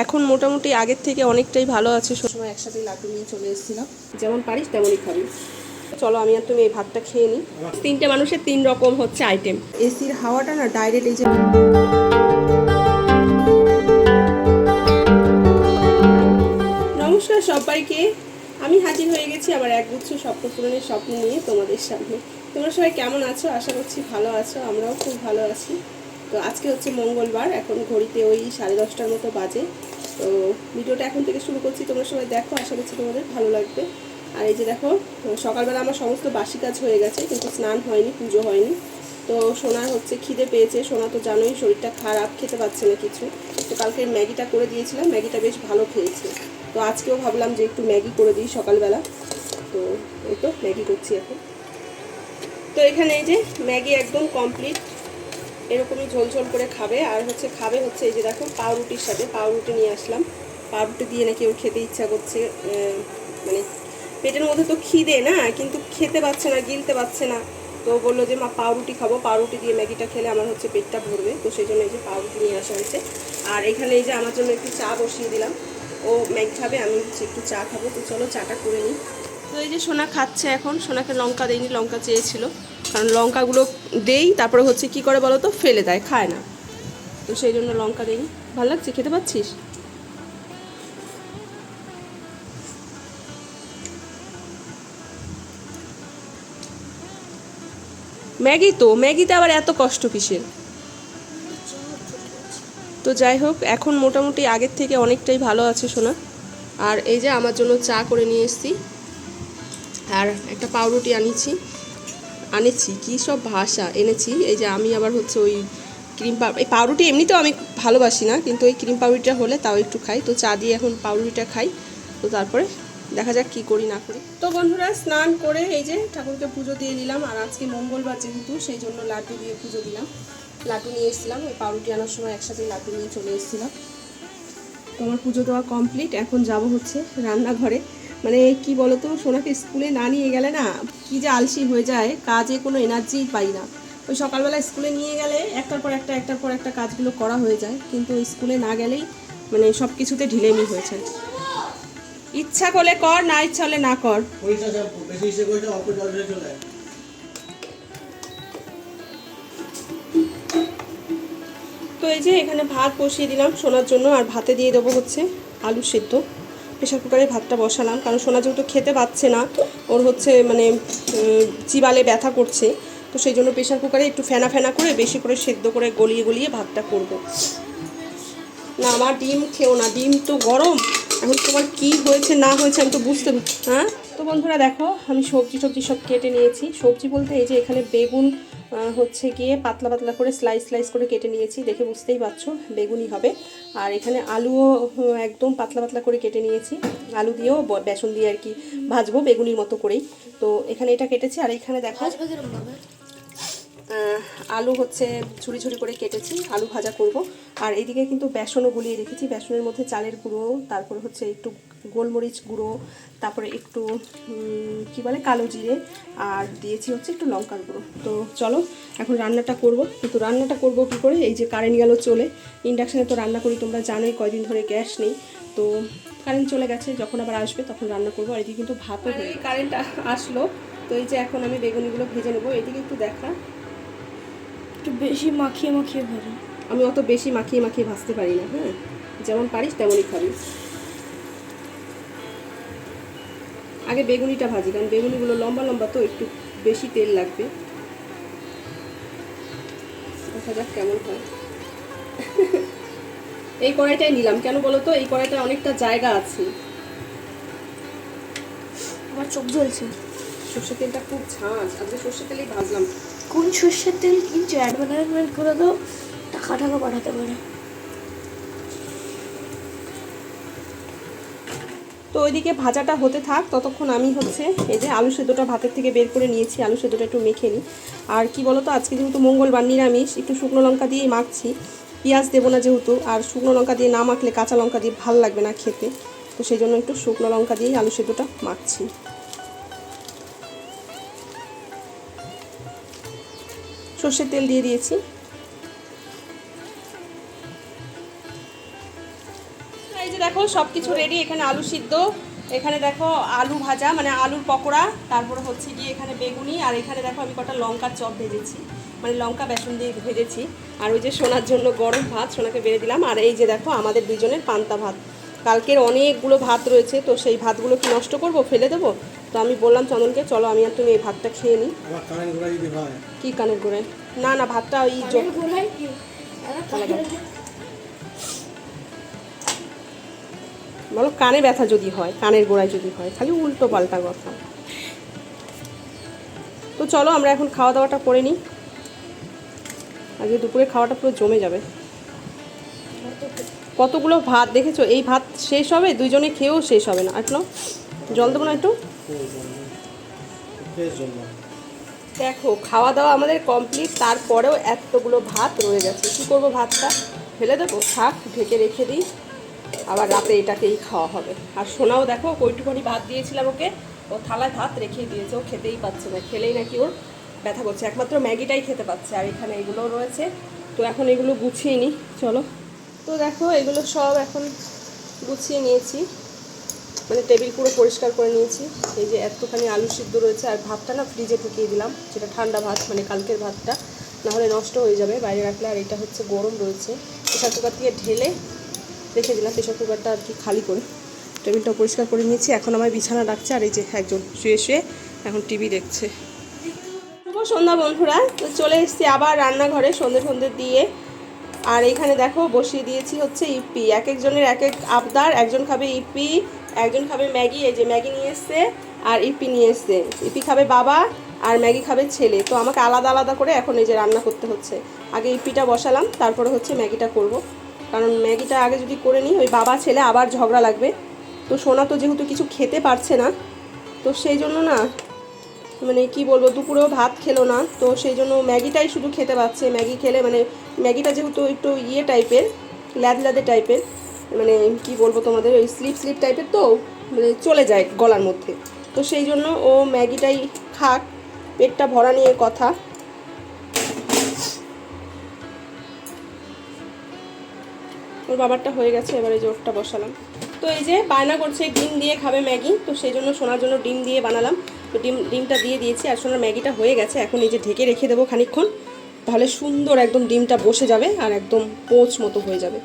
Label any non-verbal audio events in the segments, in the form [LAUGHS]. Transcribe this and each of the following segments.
এখন মোটামুটি আগের থেকে অনেকটাই ভালো আছে সময় একসাথে লাড্ডু নিয়ে চলে এসেছিলাম। যেমন পারিস তেমনই খাবি। চলো, আমি আর তুমি এই ভাতটা খেয়ে নিই। তিনটে মানুষের তিন রকম হচ্ছে আইটেম এসির হাওয়াটা না ডাইরেক্ট এই যে নমস্কার সবাইকে। আমি হাজির হয়ে গেছি আবার একগুচ্ছ স্বপ্ন পূরণের স্বপ্ন নিয়ে তোমাদের সামনে। তোমরা সবাই কেমন আছো? আশা করছি ভালো আছো, আমরাও খুব ভালো আছি। তো আজকে হচ্ছে মঙ্গলবার, এখন ঘড়িতে ওই সাড়ে দশটার মতো বাজে। তো ভিডিওটা এখন থেকে শুরু করছি, তোমরা সবাই দেখো, আশা করছি তোমাদের ভালো লাগবে। আর এই যে দেখো, সকালবেলা আমার সমস্ত বাসি কাজ হয়ে গেছে, কিন্তু স্নান হয়নি, পুজো হয়নি। তো সোনার হচ্ছে খিদে পেয়েছে, সোনা তো জানোই শরীরটা খারাপ, খেতে পাচ্ছে না কিছু। তো কালকে ম্যাগিটা করে দিয়েছিলাম, ম্যাগিটা বেশ ভালো খেয়েছে। তো আজকেও ভাবলাম যে একটু ম্যাগি করে দিই সকালবেলা। তো এই তো ম্যাগি করছি এখন। তো এখানে এই যে ম্যাগি একদম কমপ্লিট এরকমই ঝোল ঝোল করে খাবে। আর হচ্ছে খাবে হচ্ছে এই যে দেখো পাউরুটির সাথে। পাউরুটি নিয়ে আসলাম। পাউরুটি দিয়ে নাকি ওর খেতে ইচ্ছা করছে মানে পেটের মধ্যে তো খিদে না, কিন্তু খেতে পাচ্ছে না, গিলতে পারছে না। তো বলল যে, মা, পাউরুটি খাব। পাউরুটি দিয়ে ম্যাগিটা খেলে আমার হচ্ছে পেটটা ভরবে। তো সেই জন্য এই যে পাউরুটি নিয়ে আসা হয়েছে। আর এখানে এই যে আমার জন্য একটু চা বসিয়ে দিলাম। ও ম্যাগি খাবে, আমি হচ্ছে একটু চা খাব। তো চলো চাটা করে নিই। তো এই যে সোনা খাচ্ছে এখন। সোনাকে লঙ্কা দেয়নি লঙ্কা চেয়েছিল। কারণ লঙ্কাগুলো দেই, তারপরে হচ্ছে কি করে বলো তো ফেলে দেয়, খায় না। তো সেই জন্য লঙ্কা দেয়নি ভালো লাগছে? খেতে পাচ্ছিস? ম্যাগি তো, ম্যাগিতে আবার এত কষ্ট কিসের? তো যাই হোক, এখন মোটামুটি আগের থেকে অনেকটাই ভালো আছে সোনা। আর এই যে আমার জন্য চা করে নিয়ে এসেছি। আর একটা পাউরুটি আনিছি। আনেছি, কী সব ভাষা এনেছি, এই যে আমি আবার হচ্ছে ওই ক্রিম পাউ এই পাউরুটি এমনিতেও আমি ভালোবাসি না, কিন্তু ওই ক্রিম পাউরুটিটা হলে তাও একটু খাই। তো চা দিয়ে এখন পাউরুটিটা খাই, তো তারপরে দেখা যাক কী করি, না করি। তো বন্ধুরা, স্নান করে এই যে ঠাকুরকে পুজো দিয়ে নিলাম আর আজকে মঙ্গলবার যেহেতু, সেই জন্য লাড্ডু দিয়ে পুজো দিলাম। লাড্ডু নিয়ে এসেছিলাম, ওই পাউরুটি আনার সময় একসাথে লাড্ডু নিয়ে চলে এসেছিলাম। তোমার পুজো দেওয়া কমপ্লিট এখন যাব হচ্ছে রান্নাঘরে। মানে কি বলতো সোনাকে স্কুলে না নিয়ে গেলে না কি যে আলসি হয়ে যায় কাজে কোনো এনার্জি পাই না। ওই সকালবেলা স্কুলে নিয়ে গেলে একটার পর একটা একটার পর একটা কাজগুলো করা হয়ে যায় কিন্তু স্কুলে না গেলেই মানে সব কিছুতে ঢিলেমি হয়েছে ইচ্ছা করলে কর না ইচ্ছা হলে না কর। তো এই যে এখানে ভাত বসিয়ে দিলাম সোনার জন্য আর ভাতে দিয়ে দেবো হচ্ছে আলু সেদ্ধ। প্রেশার কুকারে ভাতটা বসালাম, কারণ সোনা যেহেতু খেতে পাচ্ছে না, ওর হচ্ছে মানে চিবালে ব্যথা করছে, তো সেই জন্য প্রেশার কুকারে একটু ফেনা ফেনা করে বেশি করে সেদ্ধ করে গলিয়ে গলিয়ে ভাতটা করব। না, আমার ডিম খেও না, ডিম তো গরম, এখন তোমার কি হয়েছে না হয়েছে আমি তো বুঝতে হ্যাঁ? তো বন্ধুরা দেখো, আমি সবজি টবজি সব কেটে নিয়েছি। সবজি বলতে এই যে এখানে বেগুন হচ্ছে গিয়ে পাতলা পাতলা করে স্লাইস স্লাইস করে কেটে নিয়েছি, দেখে বুঝতেই পারছ বেগুনি হবে। আর এখানে আলুও একদম পাতলা পাতলা করে কেটে নিয়েছি। আলু দিয়েও বেসন দিয়ে আর কি ভাজবো বেগুনির মতো করেই। তো এখানে এটা কেটেছি, আর এখানে দেখো আলু হচ্ছে ঝুড়ি ঝুড়ি করে কেটেছি আলু ভাজা করব। আর এদিকে কিন্তু বেসনও গুলিয়ে রেখেছি বেসনের মধ্যে চালের গুঁড়ো তারপরে হচ্ছে একটু গোলমরিচ গুঁড়ো তারপরে একটু কি বলে কালো জিরে আর দিয়েছি হচ্ছে একটু লঙ্কার গুঁড়ো। তো চলো এখন রান্নাটা করব। কিন্তু রান্নাটা করব কি করে? এই যে কারেন্ট গেল চলে। ইন্ডাকশানে তো রান্না করি তোমরা জানোই কয়দিন ধরে গ্যাস নেই। তো কারেন্ট চলে গেছে যখন আবার আসবে তখন রান্না করব। আর এদিকে কিন্তু ভাতও হয়ে কারেন্ট আসলো। তো এই যে এখন আমি বেগুনিগুলো ভেজে নেব এদিকে একটু দেখা। একটু বেশি মাখিয়ে মাখিয়ে ভরে। আমি অত বেশি মাখিয়ে মাখিয়ে ভাজতে পারি না হ্যাঁ? যেমন পারিস তেমনই খাবি। আগে বেগুনিটা ভাজি কারণ বেগুনিগুলো লম্বা লম্বা তো একটু বেশি তেল লাগবে। দেখা যাক কেমন হয়। [LAUGHS] এই কড়াইটাই নিলাম কেন বলো তো? এই কড়াইটা অনেকটা জায়গা আছে। আমার চোখ জ্বলছে। সর্ষে তেলটা খুব ঝাঁঝ আজকে সর্ষে তেলেই ভাজলাম। কোন সর্ষের তেল কিনছো? অ্যাডভার্টাইজমেন্ট করে দাও টাকা টাকা পাঠাতে পারে। তো ওইদিকে ভাজাটা হতে থাক, ততক্ষণ আমি হচ্ছে এই যে আলু সেদ্ধটা ভাতের থেকে বের করে নিয়েছি, আলু সেদ্ধটা একটু মেখে নিই। আর কি বলো তো আজকে যেহেতু মঙ্গলবার নিরামিষ, একটু শুকনো লঙ্কা দিয়েই মাখছি। পেঁয়াজ দেবো না যেহেতু, আর শুকনো লঙ্কা দিয়ে না মাখলে কাঁচা লঙ্কা দিয়ে ভালো লাগবে না খেতে। তো সেই জন্য একটু শুকনো লঙ্কা দিয়েই আলু সেদ্ধটা মাখছি। সর্ষের তেল দিয়ে দিয়েছি। এই যে দেখো সব কিছু রেডি এখানে আলু সিদ্ধ। এখানে দেখো আলু ভাজা মানে আলুর পকোড়া, তারপরে হচ্ছে গিয়ে এখানে বেগুনি, আর এখানে দেখো আমি কটা লঙ্কার চপ ভেজেছি। মানে লঙ্কা, বেসন দিয়ে ভেজেছি। আর ওই যে সোনার জন্য গরম ভাত, সোনাকে বেড়ে দিলাম। আর এই যে দেখো আমাদের দুজনের পান্তা ভাত। কালকের অনেকগুলো ভাত রয়েছে, তো সেই ভাতগুলো কি নষ্ট করব, ফেলে দেবো? তো আমি বললাম চন্দনকে চলো আমি আর তুমি এই ভাতটা খেয়ে নিই। কি কানের গোড়ায়? না না ভাতটা ওই বলো কানে ব্যথা যদি হয় কানের গোড়ায় যদি হয় খালি উল্টো পাল্টা কথা। তো চলো আমরা এখন খাওয়া দাওয়াটা করে নিই। আজকে দুপুরে খাওয়াটা পুরো জমে যাবে। কতগুলো ভাত দেখেছ? এই ভাত শেষ হবে দুইজনে খেয়েও শেষ হবে না। একটু জল দেবো না একটু? দেখো খাওয়া দাওয়া আমাদের কমপ্লিট তারপরেও এতগুলো ভাত রয়ে গেছে। কী করব ভাতটা? ফেলে দেবো, থাক, ঢেকে রেখে দিই। আবার রাতে এটাকেই খাওয়া হবে। আর সোনাও দেখো, কইটুখানি ভাত দিয়েছিলাম ওকে। ও থালায় ভাত রেখে দিয়েছে, ও খেতেই পাচ্ছে না। খেলেই নাকি ওর ব্যথা করছে। একমাত্র ম্যাগিটাই খেতে পাচ্ছে, আর এখানে এগুলোও রয়েছে। তো এখন এগুলো গুছিয়ে নিই চলো। তো দেখো, এগুলো সব এখন গুছিয়ে নিয়েছি। মানে টেবিল পুরো পরিষ্কার করে নিয়েছি। এই যে এতখানি আলু সিদ্ধ রয়েছে আর ভাতটা না ফ্রিজে ঢুকিয়ে দিলাম যেটা ঠান্ডা ভাত মানে কালকের ভাতটা। নাহলে নষ্ট হয়ে যাবে বাইরে রাখলে, আর এটা হচ্ছে গরম রয়েছে। প্রেশার কুকার দিয়ে ঢেলে রেখে দিলাম, প্রেশার কুকারটা আর কি খালি করে। টেবিলটা পরিষ্কার করে নিয়েছি, এখন আমার বিছানা ডাকছে, আর এই যে একজন শুয়ে শুয়ে এখন টিভি দেখছে। শুভ সন্ধ্যা বন্ধুরা, তো চলে এসেছি আবার রান্নাঘরে সন্ধে সন্ধে দিয়ে। আর এখানে দেখো, বসিয়ে দিয়েছি হচ্ছে ইপি। এক একজনের এক এক আবদার, একজন খাবে ইপি একজন খাবে ম্যাগি, এই যে ম্যাগি নিয়ে এসছে আর ইপি নিয়ে এসছে। ইপি খাবে বাবা আর ম্যাগি খাবে ছেলে। তো আমাকে আলাদা আলাদা করে এখন এই যে রান্না করতে হচ্ছে। আগে ইপিটা বসালাম, তারপরে হচ্ছে ম্যাগিটা করব। কারণ ম্যাগিটা আগে যদি করে নিই, ওই বাবা ছেলে আবার ঝগড়া লাগবে। তো সোনা তো যেহেতু কিছু খেতে পারছে না, তো সেই জন্য না মানে কি বলব, দুপুরেও ভাত খেলো না। তো সেই জন্য ম্যাগিটাই শুধু খেতে পাচ্ছে। ম্যাগি খেলে মানে ম্যাগিটা যেহেতু একটু ইয়ে টাইপের ল্যাদ ল্যাদে টাইপের মানে কি বলব তোমাদের, ওই স্লিপ স্লিপ টাইপের তো মানে চলে যায় গলার মধ্যে। তো সেই জন্য ও ম্যাগিটাই খাক, পেটটা ভরা নিয়ে কথা। ওর বাবারটা হয়ে গেছে, এবারে জোরটা বসালাম। তো এই যে বায়না করছে, ডিম দিয়ে খাবে ম্যাগি, তো সেই জন্য সোনার জন্য ডিম দিয়ে বানালাম। তো ডিম, ডিমটা দিয়ে দিয়েছি, আর সোনার ম্যাগিটা হয়ে গেছে, এখন এই যে ঢেকে রেখে দেবো খানিকক্ষণ। তাহলে সুন্দর একদম ডিমটা বসে যাবে, আর একদম পোচ মতো হয়ে যাবে।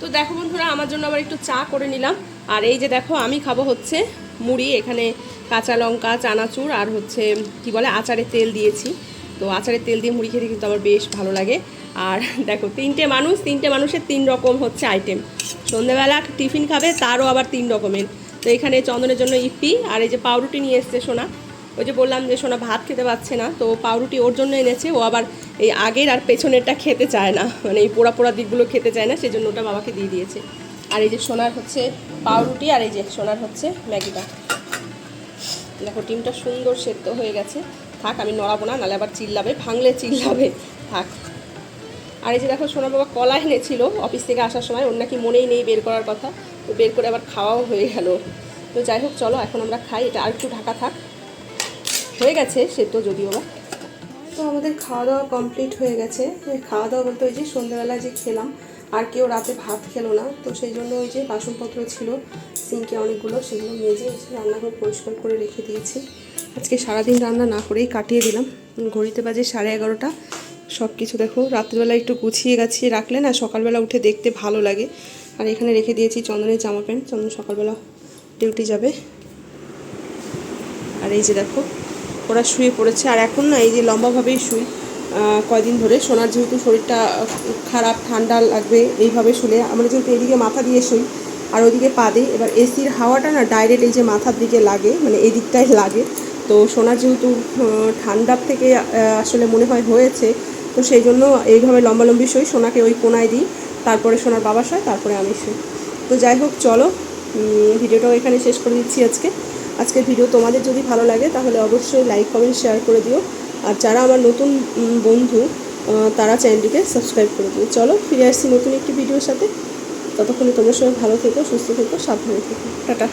তো দেখো বন্ধুরা, আমার জন্য আবার একটু চা করে নিলাম। আর এই যে দেখো, আমি খাব হচ্ছে মুড়ি, এখানে কাঁচা লঙ্কা, চানাচুর আর হচ্ছে, কি বলে আচারে তেল দিয়েছি। তো আচারের তেল দিয়ে মুড়ি খেতে কিন্তু আমার বেশ ভালো লাগে। আর দেখো, তিনটে মানুষ, তিনটে মানুষের তিন রকম হচ্ছে আইটেম সন্ধেবেলা টিফিন খাবে, তারও আবার তিন রকমের। তো এখানে চন্দনের জন্য ইপি, আর এই যে পাউরুটি নিয়ে এসছে সোনা। ওই যে বললাম যে সোনা ভাত খেতে পাচ্ছে না, তো পাউরুটি ওর জন্য এনেছে, ও আবার এই আগের আর পেছনেরটা খেতে চায় না মানে এই পোড়া পোড়া দিকগুলো খেতে চায় না সেই জন্য ওটা বাবাকে দিয়ে দিয়েছে। আর এই যে সোনার হচ্ছে পাউরুটি, আর এই যে সোনার হচ্ছে ম্যাগিটা। দেখো, ডিমটা সুন্দর সেদ্ধ হয়ে গেছে। থাক, আমি নড়াবো না নাহলে আবার চিল্লাবে, ভাঙলে চিল্লাবে। থাক। আর এই যে দেখো, সোনা বাবা কলা এনেছিল অফিস থেকে আসার সময়, ওর নাকি মনেই নেই বের করার কথা, তো বের করে আবার খাওয়াও হয়ে গেল। তো যাই হোক, চলো, এখন আমরা খাই, এটা আর একটু ঢাকা থাক। হয়ে গেছে সেদ্ধ যদিও বা তো আমাদের খাওয়া দাওয়া কমপ্লিট হয়ে গেছে। খাওয়া দাওয়া বলতে ওই যে সন্ধ্যাবেলায় যে খেলাম, আর কেউ রাতে ভাত খেলো না। তো সেই জন্য ওই যে বাসনপত্র ছিল, সিঙ্কে অনেকগুলো, সেগুলো মেজে রান্নাঘর পরিষ্কার করে রেখে দিয়েছি। আজকে সারাদিন রান্না না করেই কাটিয়ে দিলাম। ঘড়িতে বাজে সাড়ে এগারোটা। সব কিছু দেখো, রাত্রিবেলা একটু গুছিয়ে গাছিয়ে রাখলে না সকালবেলা উঠে দেখতে ভালো লাগে। আর এখানে রেখে দিয়েছি চন্দনের জামা প্যান্ট। চন্দন সকালবেলা ডিউটি যাবে। আর এই যে দেখো ওরা শুয়ে পড়েছে। আর এখন না, এই যে লম্বাভাবেই শুই কয়দিন ধরে। সোনার যেহেতু শরীরটা খারাপ, ঠান্ডা লাগবে, এইভাবে শুলে। আমরা যেহেতু এদিকে মাথা দিয়ে শুই, আর ওইদিকে পা দিই, এবার এসির হাওয়াটা না ডাইরেক্ট এই যে মাথার দিকে লাগে মানে এই দিকটায় লাগে। তো সোনার যেহেতু ঠান্ডার থেকে আসলে মনে হয় হয়েছে, তো সেই জন্য এইভাবে লম্বালম্বি শুই। সোনাকে ওই কোনায় দিই, তারপরে সোনার বাবা শোয় তারপরে আমি শুই। তো যাই হোক, চলো ভিডিওটাও এখানে শেষ করে দিচ্ছি আজকে। আজকের ভিডিও তোমাদের যদি ভালো লাগে, তাহলে অবশ্যই লাইক কমেন্ট শেয়ার করে দিও। আর যারা আমার নতুন বন্ধু তারা চ্যানেলটিকে সাবস্ক্রাইব করে দিও। চলো ফিরে আসছি নতুন একটি ভিডিওর সাথে। ততক্ষণে তোমার সবাই ভালো থেকো, সুস্থ থেকো, সাবধানে থেকো। টাটা।